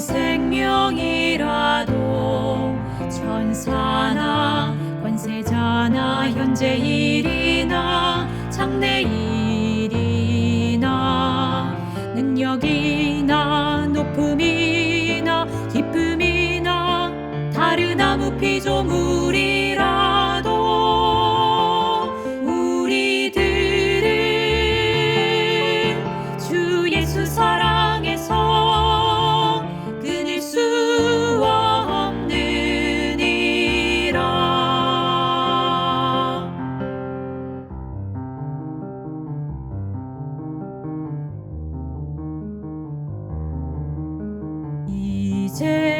생명이라도 천사나 권세자나 현재 일이나 장래 일이나 능력이나 높음이나 기쁨이나 다른 아무 피조 to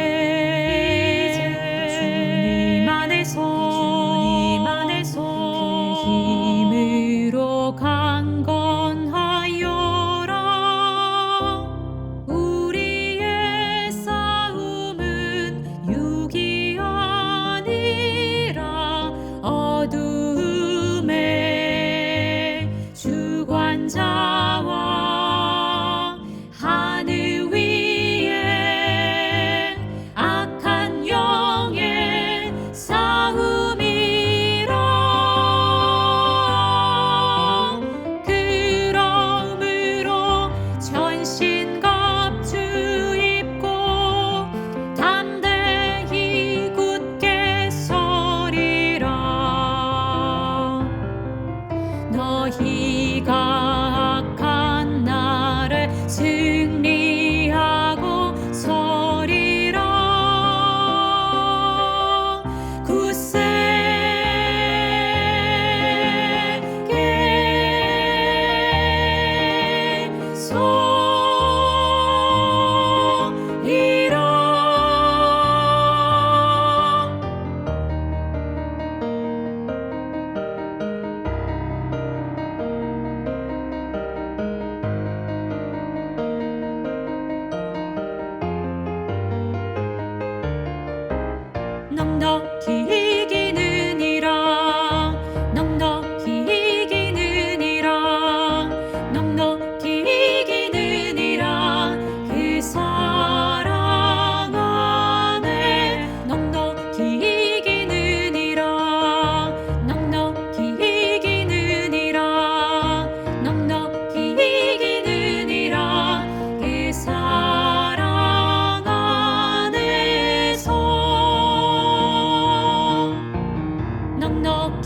Keep.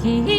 Keep